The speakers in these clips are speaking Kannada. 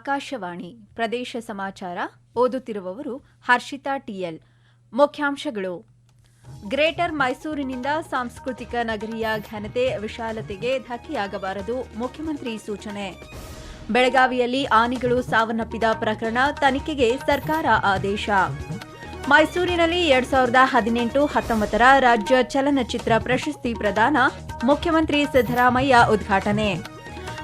ಆಕಾಶವಾಣಿ ಪ್ರದೇಶ ಸಮಾಚಾರ ಓದುತ್ತಿರುವವರು ಹರ್ಷಿತಾ ಟಿಎಲ್ ಮುಖ್ಯಾಂಶಗಳು. ಗ್ರೇಟರ್ ಮೈಸೂರಿನಿಂದ ಸಾಂಸ್ಕೃತಿಕ ನಗರಿಯ ಘನತೆ ವಿಶಾಲತೆಗೆ ಧಕ್ಕೆಯಾಗಬಾರದು ಮುಖ್ಯಮಂತ್ರಿ ಸೂಚನೆ. ಬೆಳಗಾವಿಯಲ್ಲಿ ಆನೆಗಳು ಸಾವನ್ನಪ್ಪಿದ ಪ್ರಕರಣ ತನಿಖೆಗೆ ಸರ್ಕಾರ ಆದೇಶ. ಮೈಸೂರಿನಲ್ಲಿ ಎರಡ್ ಸಾವಿರದ ಹದಿನೆಂಟು ಹತ್ತೊಂಬತ್ತರ ರಾಜ್ಯ ಚಲನಚಿತ್ರ ಪ್ರಶಸ್ತಿ ಪ್ರದಾನ ಮುಖ್ಯಮಂತ್ರಿ ಸಿದ್ದರಾಮಯ್ಯ ಉದ್ಘಾಟನೆ.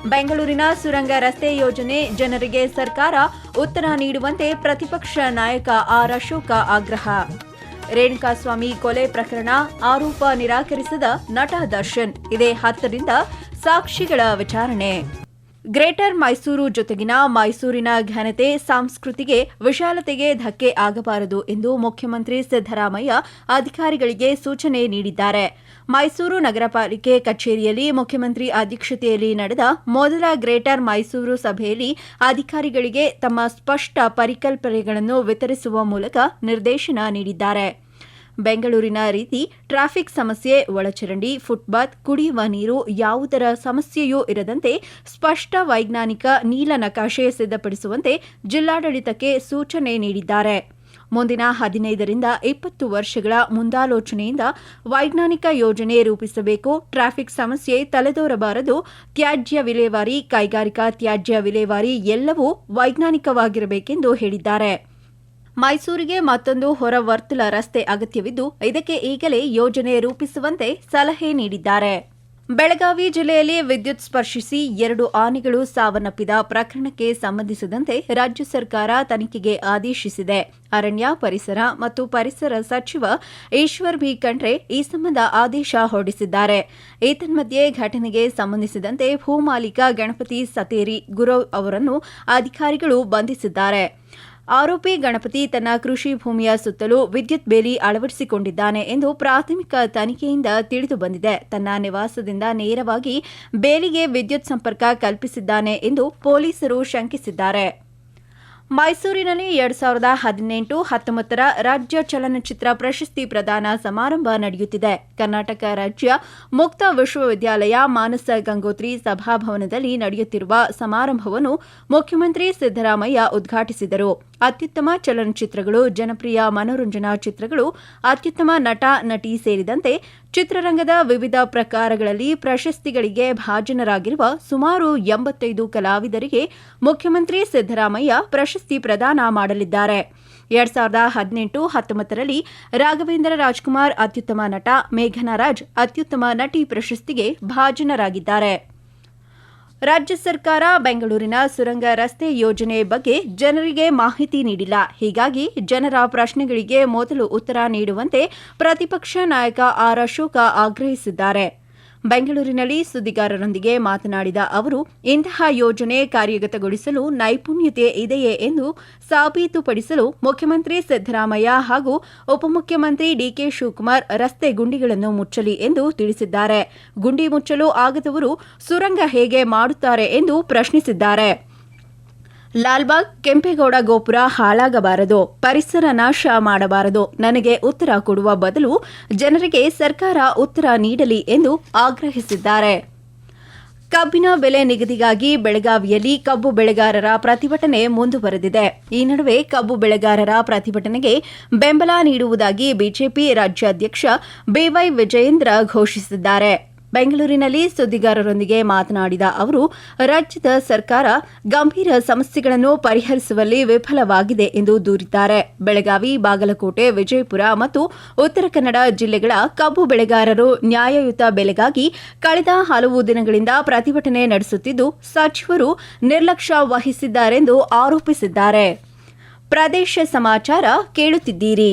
ಬೆಂಗಳೂರಿನ ಸುರಂಗ ರಸ್ತೆ ಯೋಜನೆ ಜನರಿಗೆ ಸರ್ಕಾರ ಉತ್ತರ ನೀಡುವಂತೆ ಪ್ರತಿಪಕ್ಷ ನಾಯಕ ಆರ್ ಅಶೋಕ ಆಗ್ರಹ. ರೇಣುಕಾಸ್ವಾಮಿ ಕೊಲೆ ಪ್ರಕರಣ ಆರೋಪ ನಿರಾಕರಿಸಿದ ನಟ ದರ್ಶನ್. ಇದೇ ಹತ್ತರಿಂದ ಸಾಕ್ಷಿಗಳ ವಿಚಾರಣೆ. ಗ್ರೇಟರ್ ಮೈಸೂರು ಜೊತೆಗಿನ ಮೈಸೂರಿನ ಘನತೆ ಸಂಸ್ಕೃತಿಗೆ ವಿಶಾಲತೆಗೆ ಧಕ್ಕೆ ಆಗಬಾರದು ಎಂದು ಮುಖ್ಯಮಂತ್ರಿ ಸಿದ್ದರಾಮಯ್ಯ ಅಧಿಕಾರಿಗಳಿಗೆ ಸೂಚನೆ ನೀಡಿದ್ದಾರೆ. ಮೈಸೂರು ನಗರ ಪಾಲಿಕೆ ಕಚೇರಿಯಲ್ಲಿ ಮುಖ್ಯಮಂತ್ರಿ ಅಧ್ಯಕ್ಷತೆಯಲ್ಲಿ ನಡೆದ ಮೊದಲ ಗ್ರೇಟರ್ ಮೈಸೂರು ಸಭೆಯಲ್ಲಿ ಅಧಿಕಾರಿಗಳಿಗೆ ತಮ್ಮ ಸ್ಪಷ್ಟ ಪರಿಕಲ್ಪನೆಗಳನ್ನು ವಿತರಿಸುವ ಮೂಲಕ ನಿರ್ದೇಶನ ನೀಡಿದ್ದಾರೆ. ಬೆಂಗಳೂರಿನ ರೀತಿ ಟ್ರಾಫಿಕ್ ಸಮಸ್ಯೆ, ಒಳಚರಂಡಿ, ಫುಟ್ಪಾತ್, ಕುಡಿಯುವ ನೀರು ಯಾವುದರ ಸಮಸ್ಯೆಯೂ ಇರದಂತೆ ಸ್ಪಷ್ಟ ವೈಜ್ಞಾನಿಕ ನೀಲ ನಕಾಶೆ ಸಿದ್ಧಪಡಿಸುವಂತೆ ಜಿಲ್ಲಾಡಳಿತಕ್ಕೆ ಸೂಚನೆ ನೀಡಿದ್ದಾರೆ. ಮುಂದಿನ ಹದಿನೈದರಿಂದ ಇಪ್ಪತ್ತು ವರ್ಷಗಳ ಮುಂದಾಲೋಚನೆಯಿಂದ ವೈಜ್ಞಾನಿಕ ಯೋಜನೆ ರೂಪಿಸಬೇಕು. ಟ್ರಾಫಿಕ್ ಸಮಸ್ಯೆ ತಲೆದೋರಬಾರದು. ತ್ಯಾಜ್ಯ ವಿಲೇವಾರಿ, ಕೈಗಾರಿಕಾ ತ್ಯಾಜ್ಯ ವಿಲೇವಾರಿ ಎಲ್ಲವೂ ವೈಜ್ಞಾನಿಕವಾಗಿರಬೇಕೆಂದು ಹೇಳಿದ್ದಾರೆ. ಮೈಸೂರಿಗೆ ಮತ್ತೊಂದು ಹೊರ ವರ್ತುಲ ರಸ್ತೆ ಅಗತ್ಯವಿದ್ದು, ಇದಕ್ಕೆ ಈಗಲೇ ಯೋಜನೆ ರೂಪಿಸುವಂತೆ ಸಲಹೆ ನೀಡಿದ್ದಾರೆ. ಬೆಳಗಾವಿ ಜಿಲ್ಲೆಯಲ್ಲಿ ವಿದ್ಯುತ್ ಸ್ಪರ್ಶಿಸಿ ಎರಡು ಆನೆಗಳು ಸಾವನ್ನಪ್ಪಿದ ಪ್ರಕರಣಕ್ಕೆ ಸಂಬಂಧಿಸಿದಂತೆ ರಾಜ್ಯ ಸರ್ಕಾರ ತನಿಖೆಗೆ ಆದೇಶಿಸಿದೆ. ಅರಣ್ಯ, ಪರಿಸರ ಮತ್ತು ಪರಿಸರ ಸಚಿವ ಈಶ್ವರ್ ಬಿ. ಖಂಡ್ರೆ ಈ ಸಂಬಂಧ ಆದೇಶ ಹೊರಡಿಸಿದ್ದಾರೆ. ಏತನ್ಮಧ್ಯೆ ಘಟನೆಗೆ ಸಂಬಂಧಿಸಿದಂತೆ ಭೂಮಾಲೀಕ ಗಣಪತಿ ಸತೇರಿ ಗುರವ್ ಅವರನ್ನು ಅಧಿಕಾರಿಗಳು ಬಂಧಿಸಿದ್ದಾರೆ. ಆರೋಪಿ ಗಣಪತಿ ತನ್ನ ಕೃಷಿ ಭೂಮಿಯ ಸುತ್ತಲೂ ವಿದ್ಯುತ್ ಬೇಲಿ ಅಳವಡಿಸಿಕೊಂಡಿದ್ದಾನೆ ಎಂದು ಪ್ರಾಥಮಿಕ ತನಿಖೆಯಿಂದ ತಿಳಿದು ಬಂದಿದೆ. ತನ್ನ ನಿವಾಸದಿಂದ ನೇರವಾಗಿ ಬೇಲಿಗೆ ವಿದ್ಯುತ್ ಸಂಪರ್ಕ ಕಲ್ಪಿಸಿದ್ದಾನೆ ಎಂದು ಪೊಲೀಸರು ಶಂಕಿಸಿದ್ದಾರೆ. ಮೈಸೂರಿನಲ್ಲಿ ಎರಡ್ ಸಾವಿರದ ಹದಿನೆಂಟು ಹತ್ತೊಂಬತ್ತರ ರಾಜ್ಯ ಚಲನಚಿತ್ರ ಪ್ರಶಸ್ತಿ ಪ್ರದಾನ ಸಮಾರಂಭ ನಡೆಯುತ್ತಿದೆ. ಕರ್ನಾಟಕ ರಾಜ್ಯ ಮುಕ್ತ ವಿಶ್ವವಿದ್ಯಾಲಯ ಮಾನಸ ಗಂಗೋತ್ರಿ ಸಭಾಭವನದಲ್ಲಿ ನಡೆಯುತ್ತಿರುವ ಸಮಾರಂಭವನ್ನು ಮುಖ್ಯಮಂತ್ರಿ ಸಿದ್ದರಾಮಯ್ಯ ಉದ್ಘಾಟಿಸಿದರು. ಅತ್ಯುತ್ತಮ ಚಲನಚಿತ್ರಗಳು, ಜನಪ್ರಿಯ ಮನೋರಂಜನಾ ಚಿತ್ರಗಳು, ಅತ್ಯುತ್ತಮ ನಟ, ನಟಿ ಸೇರಿದಂತೆ ಚಿತ್ರರಂಗದ ವಿವಿಧ ಪ್ರಕಾರಗಳಲ್ಲಿ ಪ್ರಶಸ್ತಿಗಳಿಗೆ ಭಾಜನರಾಗಿರುವ ಸುಮಾರು ಎಂಬತ್ತೈದು ಕಲಾವಿದರಿಗೆ ಮುಖ್ಯಮಂತ್ರಿ ಸಿದ್ದರಾಮಯ್ಯ ಪ್ರಶಸ್ತಿ ಪ್ರದಾನ ಮಾಡಲಿದ್ದಾರೆ. ಎರಡ್ ಸಾವಿರದ ಹದಿನೆಂಟು ಹತ್ತೊಂಬತ್ತರಲ್ಲಿ ರಾಘವೇಂದ್ರ ರಾಜ್ಕುಮಾರ್ ಅತ್ಯುತ್ತಮ ನಟ ಮೇಘನಾ ರಾಜ್ ಅತ್ಯುತ್ತಮ ನಟಿ ಪ್ರಶಸ್ತಿಗೆ ಭಾಜನರಾಗಿದ್ದಾರೆ. ರಾಜ್ಯ ಸರ್ಕಾರ ಬೆಂಗಳೂರಿನ ಸುರಂಗ ರಸ್ತೆ ಯೋಜನೆ ಬಗ್ಗೆ ಜನರಿಗೆ ಮಾಹಿತಿ ನೀಡಿಲ್ಲ. ಹೀಗಾಗಿ ಜನರ ಪ್ರಶ್ನೆಗಳಿಗೆ ಮೊದಲು ಉತ್ತರ ನೀಡುವಂತೆ ಪ್ರತಿಪಕ್ಷ ನಾಯಕ ಆರ್ ಅಶೋಕ ಆಗ್ರಹಿಸಿದ್ದಾರೆ. ಬೆಂಗಳೂರಿನಲ್ಲಿ ಸುದ್ದಿಗಾರರೊಂದಿಗೆ ಮಾತನಾಡಿದ ಅವರು, ಇಂತಹ ಯೋಜನೆ ಕಾರ್ಯಗತಗೊಳಿಸಲು ನೈಪುಣ್ಯತೆ ಇದೆಯೇ ಎಂದು ಸಾಬೀತುಪಡಿಸಲು ಮುಖ್ಯಮಂತ್ರಿ ಸಿದ್ದರಾಮಯ್ಯ ಹಾಗೂ ಉಪಮುಖ್ಯಮಂತ್ರಿ ಡಿಕೆ ಶಿವಕುಮಾರ್ ರಸ್ತೆ ಗುಂಡಿಗಳನ್ನು ಮುಚ್ಚಲಿ ಎಂದು ತಿಳಿಸಿದ್ದಾರೆ. ಗುಂಡಿ ಮುಚ್ಚಲು ಆಗದವರು ಸುರಂಗ ಹೇಗೆ ಮಾಡುತ್ತಾರೆ ಎಂದು ಪ್ರಶ್ನಿಸಿದ್ದಾರೆ. ಲಾಲ್ಬಾಗ್, ಕೆಂಪೇಗೌಡ ಗೋಪುರ ಹಾಳಾಗಬಾರದು, ಪರಿಸರ ನಾಶ ಮಾಡಬಾರದು, ನನಗೆ ಉತ್ತರ ಕೊಡುವ ಬದಲು ಜನರಿಗೆ ಸರ್ಕಾರ ಉತ್ತರ ನೀಡಲಿ ಎಂದು ಆಗ್ರಹಿಸಿದ್ದಾರೆ. ಕಬ್ಬಿನ ಬೆಲೆ ನಿಗದಿಗಾಗಿ ಬೆಳಗಾವಿಯಲ್ಲಿ ಕಬ್ಬು ಬೆಳೆಗಾರರ ಪ್ರತಿಭಟನೆ ಮುಂದುವರೆದಿದೆ. ಈ ನಡುವೆ ಕಬ್ಬು ಬೆಳೆಗಾರರ ಪ್ರತಿಭಟನೆಗೆ ಬೆಂಬಲ ನೀಡುವುದಾಗಿ ಬಿಜೆಪಿ ರಾಜ್ಯಾಧ್ಯಕ್ಷ ಬಿವೈ ವಿಜಯೇಂದ್ರ ಘೋಷಿಸಿದ್ದಾರೆ. ಬೆಂಗಳೂರಿನಲ್ಲಿ ಸುದ್ದಿಗಾರರೊಂದಿಗೆ ಮಾತನಾಡಿದ ಅವರು, ರಾಜ್ಯದ ಸರ್ಕಾರ ಗಂಭೀರ ಸಮಸ್ಯೆಗಳನ್ನು ಪರಿಹರಿಸುವಲ್ಲಿ ವಿಫಲವಾಗಿದೆ ಎಂದು ದೂರಿದ್ದಾರೆ. ಬೆಳಗಾವಿ, ಬಾಗಲಕೋಟೆ, ವಿಜಯಪುರ ಮತ್ತು ಉತ್ತರ ಕನ್ನಡ ಜಿಲ್ಲೆಗಳ ಕಬ್ಬು ಬೆಳೆಗಾರರು ನ್ಯಾಯಯುತ ಬೆಲೆಗಾಗಿ ಕಳೆದ ಹಲವು ದಿನಗಳಿಂದ ಪ್ರತಿಭಟನೆ ನಡೆಸುತ್ತಿದ್ದು, ಸಚಿವರು ನಿರ್ಲಕ್ಷ್ಯ ವಹಿಸಿದ್ದಾರೆಂದು ಆರೋಪಿಸಿದ್ದಾರೆ. ಪ್ರದೇಶ ಸಮಾಚಾರ ಕೇಳುತ್ತಿದ್ದೀರಿ.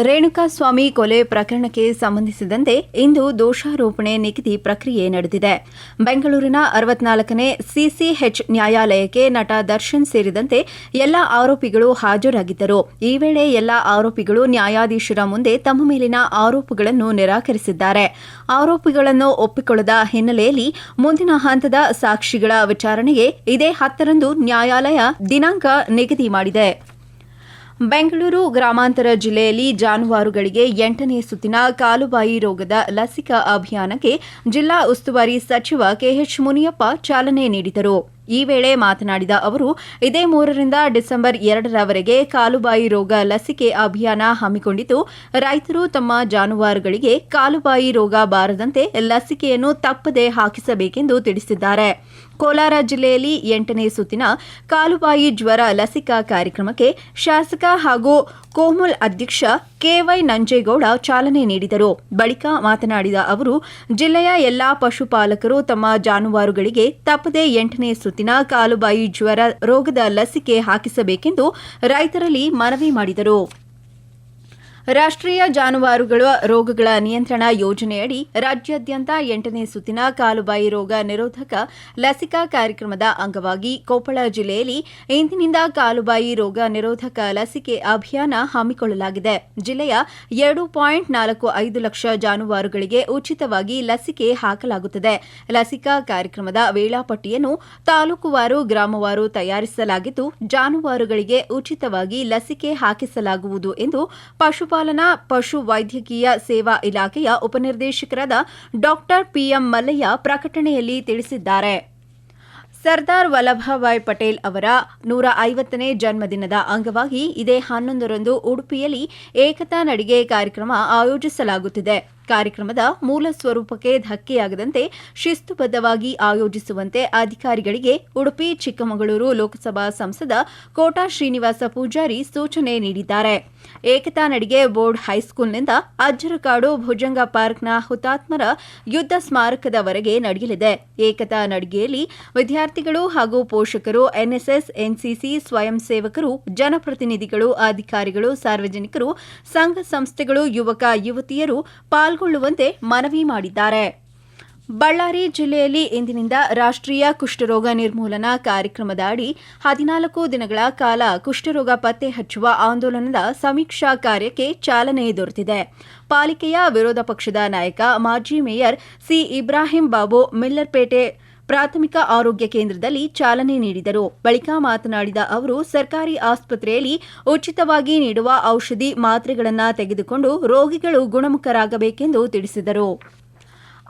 ರೇಣುಕಾಸ್ವಾಮಿ ಕೊಲೆ ಪ್ರಕರಣಕ್ಕೆ ಸಂಬಂಧಿಸಿದಂತೆ ಇಂದು ದೋಷಾರೋಪಣೆ ನಿಗದಿ ಪ್ರಕ್ರಿಯೆ ನಡೆದಿದೆ. ಬೆಂಗಳೂರಿನ ಅರವತ್ನಾಲ್ಕನೇ ಸಿಸಿಎಚ್ ನ್ಯಾಯಾಲಯಕ್ಕೆ ನಟ ದರ್ಶನ್ ಸೇರಿದಂತೆ ಎಲ್ಲ ಆರೋಪಿಗಳು ಹಾಜರಾಗಿದ್ದರು. ಈ ವೇಳೆ ಎಲ್ಲ ಆರೋಪಿಗಳು ನ್ಯಾಯಾಧೀಶರ ಮುಂದೆ ತಮ್ಮ ಮೇಲಿನ ಆರೋಪಗಳನ್ನು ನಿರಾಕರಿಸಿದ್ದಾರೆ. ಆರೋಪಿಗಳನ್ನು ಒಪ್ಪಿಕೊಳ್ಳದ ಹಿನ್ನೆಲೆಯಲ್ಲಿ ಮುಂದಿನ ಹಂತದ ಸಾಕ್ಷಿಗಳ ವಿಚಾರಣೆಗೆ ಇದೇ ಹತ್ತರಂದು ನ್ಯಾಯಾಲಯ ದಿನಾಂಕ ನಿಗದಿ ಮಾಡಿದೆ. ಬೆಂಗಳೂರು ಗ್ರಾಮಾಂತರ ಜಿಲ್ಲೆಯಲ್ಲಿ ಜಾನುವಾರುಗಳಿಗೆ ಎಂಟನೇ ಸುತ್ತಿನ ಕಾಲುಬಾಯಿ ರೋಗದ ಲಸಿಕಾ ಅಭಿಯಾನಕ್ಕೆ ಜಿಲ್ಲಾ ಉಸ್ತುವಾರಿ ಸಚಿವ ಕೆಎಚ್ ಮುನಿಯಪ್ಪ ಚಾಲನೆ ನೀಡಿದರು. ಈ ವೇಳೆ ಮಾತನಾಡಿದ ಅವರು, ಇದೇ ಮೂರರಿಂದ ಡಿಸೆಂಬರ್ ಎರಡರವರೆಗೆ ಕಾಲುಬಾಯಿ ರೋಗ ಲಸಿಕೆ ಅಭಿಯಾನ ಹಮ್ಮಿಕೊಂಡಿದ್ದು, ರೈತರು ತಮ್ಮ ಜಾನುವಾರುಗಳಿಗೆ ಕಾಲುಬಾಯಿ ರೋಗ ಬಾರದಂತೆ ಲಸಿಕೆಯನ್ನು ತಪ್ಪದೇ ಹಾಕಿಸಬೇಕೆಂದು ತಿಳಿಸಿದ್ದಾರೆ. ಕೋಲಾರ ಜಿಲ್ಲೆಯಲ್ಲಿ ಎಂಟನೇ ಸುತ್ತಿನ ಕಾಲುಬಾಯಿ ಜ್ವರ ಲಸಿಕಾ ಕಾರ್ಯಕ್ರಮಕ್ಕೆ ಶಾಸಕ ಹಾಗೂ ಕೋಮುಲ್ ಅಧ್ಯಕ್ಷ ಕೆವೈ ನಂಜೇಗೌಡ ಚಾಲನೆ ನೀಡಿದರು. ಬಳಿಕ ಮಾತನಾಡಿದ ಅವರು, ಜಿಲ್ಲೆಯ ಎಲ್ಲಾ ಪಶುಪಾಲಕರು ತಮ್ಮ ಜಾನುವಾರುಗಳಿಗೆ ತಪ್ಪದೇ ಎಂಟನೇ ಸುತ್ತಿನ ಕಾಲುಬಾಯಿ ಜ್ವರ ರೋಗದ ಲಸಿಕೆ ಹಾಕಿಸಬೇಕೆಂದು ರೈತರಲ್ಲಿ ಮನವಿ ಮಾಡಿದರು. ರಾಷ್ಟ್ರೀಯ ಜಾನುವಾರುಗಳ ರೋಗಗಳ ನಿಯಂತ್ರಣ ಯೋಜನೆಯಡಿ ರಾಜ್ಯಾದ್ಯಂತ ಎಂಟನೇ ಸುತ್ತಿನ ಕಾಲುಬಾಯಿ ರೋಗ ನಿರೋಧಕ ಲಸಿಕಾ ಕಾರ್ಯಕ್ರಮದ ಅಂಗವಾಗಿ ಕೊಪ್ಪಳ ಜಿಲ್ಲೆಯಲ್ಲಿ ಇಂದಿನಿಂದ ಕಾಲುಬಾಯಿ ರೋಗ ನಿರೋಧಕ ಲಸಿಕೆ ಅಭಿಯಾನ ಹಮ್ಮಿಕೊಳ್ಳಲಾಗಿದೆ. ಜಿಲ್ಲೆಯ ಎರಡು ಪಾಯಿಂಟ್ ನಾಲ್ಕು ಐದು ಲಕ್ಷ ಜಾನುವಾರುಗಳಿಗೆ ಉಚಿತವಾಗಿ ಲಸಿಕೆ ಹಾಕಲಾಗುತ್ತದೆ. ಲಸಿಕಾ ಕಾರ್ಯಕ್ರಮದ ವೇಳಾಪಟ್ಟಿಯನ್ನು ತಾಲೂಕುವಾರು ಗ್ರಾಮವಾರು ತಯಾರಿಸಲಾಗಿದ್ದು, ಜಾನುವಾರುಗಳಿಗೆ ಉಚಿತವಾಗಿ ಲಸಿಕೆ ಹಾಕಿಸಲಾಗುವುದು ಎಂದು ಪಶುಪಾಲನಾ ಪಶು ವೈದ್ಯಕೀಯ ಸೇವಾ ಇಲಾಖೆಯ ಉಪನಿರ್ದೇಶಕರಾದ ಡಾಕ್ಟರ್ ಪಿಎಂ ಮಲ್ಲಯ್ಯ ಪ್ರಕಟಣೆಯಲ್ಲಿ ತಿಳಿಸಿದ್ದಾರೆ. ಸರ್ದಾರ್ ವಲ್ಲಭಭಾಯ್ ಪಟೇಲ್ ಅವರ ನೂರ ಐವತ್ತನೇ ಜನ್ಮದಿನದ ಅಂಗವಾಗಿ ಇದೇ ಹನ್ನೊಂದರಂದು ಉಡುಪಿಯಲ್ಲಿ ಏಕತಾ ನಡಿಗೆ ಕಾರ್ಯಕ್ರಮ ಆಯೋಜಿಸಲಾಗುತ್ತಿದೆ. ಕಾರ್ಯಕ್ರಮದ ಮೂಲ ಸ್ವರೂಪಕ್ಕೆ ಧಕ್ಕೆಯಾಗದಂತೆ ಶಿಸ್ತುಬದ್ಧವಾಗಿ ಆಯೋಜಿಸುವಂತೆ ಅಧಿಕಾರಿಗಳಿಗೆ ಉಡುಪಿ, ಚಿಕ್ಕಮಗಳೂರು ಲೋಕಸಭಾ ಸಂಸದ ಕೋಟಾ ಶ್ರೀನಿವಾಸ ಪೂಜಾರಿ ಸೂಚನೆ ನೀಡಿದ್ದಾರೆ. ಏಕತಾ ನಡಿಗೆ ಬೋರ್ಡ್ ಹೈಸ್ಕೂಲ್ನಿಂದ ಅಜ್ಜರಕಾಡು ಭುಜಂಗ ಪಾರ್ಕ್ನ ಹುತಾತ್ಮರ ಯುದ್ಧ ಸ್ಮಾರಕದವರೆಗೆ ನಡೆಯಲಿದೆ. ಏಕತಾ ನಡಿಗೆಯಲ್ಲಿ ವಿದ್ಯಾರ್ಥಿಗಳು ಹಾಗೂ ಪೋಷಕರು, ಎನ್ಎಸ್ಎಸ್, ಎನ್ಸಿಸಿ ಸ್ವಯಂ ಸೇವಕರು, ಜನಪ್ರತಿನಿಧಿಗಳು, ಅಧಿಕಾರಿಗಳು, ಸಾರ್ವಜನಿಕರು, ಸಂಘ ಸಂಸ್ಥೆಗಳು, ಯುವಕ, ಯುವತಿಯರು ಪಾಲ್ಗೊಳ್ಳುವಂತೆ ಮನವಿ ಮಾಡಿದ್ದಾರೆ. ಬಳ್ಳಾರಿ ಜಿಲ್ಲೆಯಲ್ಲಿ ಇಂದಿನಿಂದ ರಾಷ್ಟ್ರೀಯ ಕುಷ್ಠರೋಗ ನಿರ್ಮೂಲನಾ ಕಾರ್ಯಕ್ರಮದ ಅಡಿ ಹದಿನಾಲ್ಕು ದಿನಗಳ ಕಾಲ ಕುಷ್ಠರೋಗ ಪತ್ತೆ ಹಚ್ಚುವ ಆಂದೋಲನದ ಸಮೀಕ್ಷಾ ಕಾರ್ಯಕ್ಕೆ ಚಾಲನೆ ದೊರೆತಿದೆ. ಪಾಲಿಕೆಯ ವಿರೋಧ ಪಕ್ಷದ ನಾಯಕ ಮಾಜಿ ಮೇಯರ್ ಸಿ ಇಬ್ರಾಹಿಂ ಬಾಬು, ಮಿಲ್ಲರ್ಪೇಟೆ ಪ್ರಾಥಮಿಕ ಆರೋಗ್ಯ ಕೇಂದ್ರದಲ್ಲಿ ಚಾಲನೆ ನೀಡಿದರು. ಬಳಿಕ ಮಾತನಾಡಿದ ಅವರು, ಸರ್ಕಾರಿ ಆಸ್ಪತ್ರೆಯಲ್ಲಿ ಉಚಿತವಾಗಿ ನೀಡುವ ಔಷಧಿ ಮಾತ್ರೆಗಳನ್ನು ತೆಗೆದುಕೊಂಡು ರೋಗಿಗಳು ಗುಣಮುಖರಾಗಬೇಕೆಂದು ತಿಳಿಸಿದರು.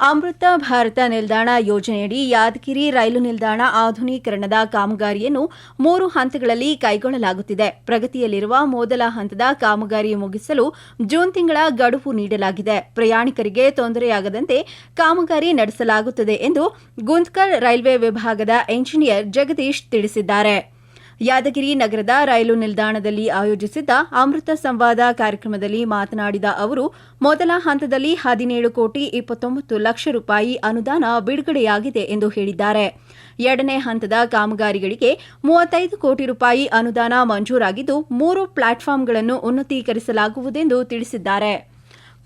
ಅಮೃತ ಭಾರತ ನಿಲ್ದಾಣ ಯೋಜನೆಯಡಿ ಯಾದಗಿರಿ ರೈಲು ನಿಲ್ದಾಣ ಆಧುನೀಕರಣದ ಕಾಮಗಾರಿಯನ್ನು ಮೂರು ಹಂತಗಳಲ್ಲಿ ಕೈಗೊಳ್ಳಲಾಗುತ್ತಿದೆ. ಪ್ರಗತಿಯಲ್ಲಿರುವ ಮೊದಲ ಹಂತದ ಕಾಮಗಾರಿ ಮುಗಿಸಲು ಜೂನ್ ತಿಂಗಳ ಗಡುವು ನೀಡಲಾಗಿದೆ. ಪ್ರಯಾಣಿಕರಿಗೆ ತೊಂದರೆಯಾಗದಂತೆ ಕಾಮಗಾರಿ ನಡೆಸಲಾಗುತ್ತದೆ ಎಂದು ಗುಂತ್ಕರ್ ರೈಲ್ವೆ ವಿಭಾಗದ ಎಂಜಿನಿಯರ್ ಜಗದೀಶ್ ತಿಳಿಸಿದ್ದಾರೆ. ಯಾದಗಿರಿ ನಗರದ ರೈಲು ನಿಲ್ದಾಣದಲ್ಲಿ ಆಯೋಜಿಸಿದ್ದ ಅಮೃತ ಸಂವಾದ ಕಾರ್ಯಕ್ರಮದಲ್ಲಿ ಮಾತನಾಡಿದ ಅವರು, ಮೊದಲ ಹಂತದಲ್ಲಿ ಹದಿನೇಳು ಕೋಟಿ ಇಪ್ಪತ್ತೊಂಬತ್ತು ಲಕ್ಷ ರೂಪಾಯಿ ಅನುದಾನ ಬಿಡುಗಡೆಯಾಗಿದೆ ಎಂದು ಹೇಳಿದ್ದಾರೆ. ಎರಡನೇ ಹಂತದ ಕಾಮಗಾರಿಗಳಿಗೆ ಮೂವತ್ತೈದು ಕೋಟಿ ರೂಪಾಯಿ ಅನುದಾನ ಮಂಜೂರಾಗಿದ್ದು, ಮೂರು ಪ್ಲಾಟ್ಫಾರ್ಮ್ಗಳನ್ನು ಉನ್ನತೀಕರಿಸಲಾಗುವುದೆಂದು ತಿಳಿಸಿದ್ದಾರೆ.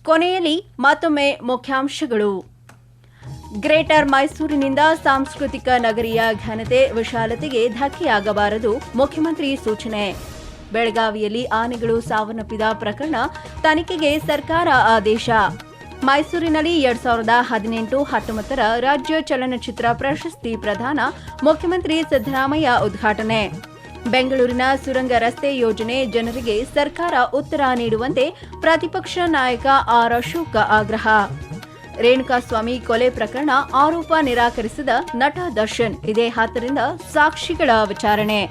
ಕೊನೆಯಲ್ಲಿ ಮತ್ತೊಮ್ಮೆ ಮುಖ್ಯಾಂಶಗಳು. ಗ್ರೇಟರ್ ಮೈಸೂರಿನಿಂದ ಸಾಂಸ್ಕೃತಿಕ ನಗರಿಯ ಘನತೆ ವಿಶಾಲತೆಗೆ ಧಕ್ಕೆಯಾಗಬಾರದು, ಮುಖ್ಯಮಂತ್ರಿ ಸೂಚನೆ. ಬೆಳಗಾವಿಯಲ್ಲಿ ಆನೆಗಳು ಸಾವನ್ನಪ್ಪಿದ ಪ್ರಕರಣ, ತನಿಖೆಗೆ ಸರ್ಕಾರ ಆದೇಶ. ಮೈಸೂರಿನಲ್ಲಿ ಎರಡ್ ಸಾವಿರದ ಹದಿನೆಂಟು ಹತ್ತೊಂಬತ್ತರ ರಾಜ್ಯ ಚಲನಚಿತ್ರ ಪ್ರಶಸ್ತಿ ಪ್ರದಾನ, ಮುಖ್ಯಮಂತ್ರಿ ಸಿದ್ದರಾಮಯ್ಯ ಉದ್ಘಾಟನೆ. ಬೆಂಗಳೂರಿನ ಸುರಂಗ ರಸ್ತೆ ಯೋಜನೆ ಜನರಿಗೆ ಸರ್ಕಾರ ಉತ್ತರ ನೀಡುವಂತೆ ಪ್ರತಿಪಕ್ಷ ನಾಯಕ ಆರ್ ಅಶೋಕ ಆಗ್ರಹ. ರೇಣುಕಾಸ್ವಾಮಿ ಕೊಲೆ ಪ್ರಕರಣ ಆರೋಪ ನಿರಾಕರಿಸಿದ ನಟ ದರ್ಶನ್. ಇದೇ ಹತ್ತರಿಂದ ಸಾಕ್ಷಿಗಳ ವಿಚಾರಣೆ.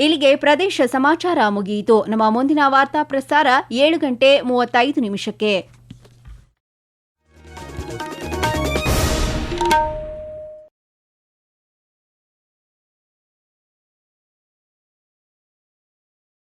ಇಲ್ಲಿಗೆ ಪ್ರದೇಶ ಸಮಾಚಾರ ಮುಗಿಯಿತು. ನಮ್ಮ ಮುಂದಿನ ವಾರ್ತಾ ಪ್ರಸಾರ ಏಳು ಗಂಟೆ ಮೂವತ್ತೈದು ನಿಮಿಷಕ್ಕೆ.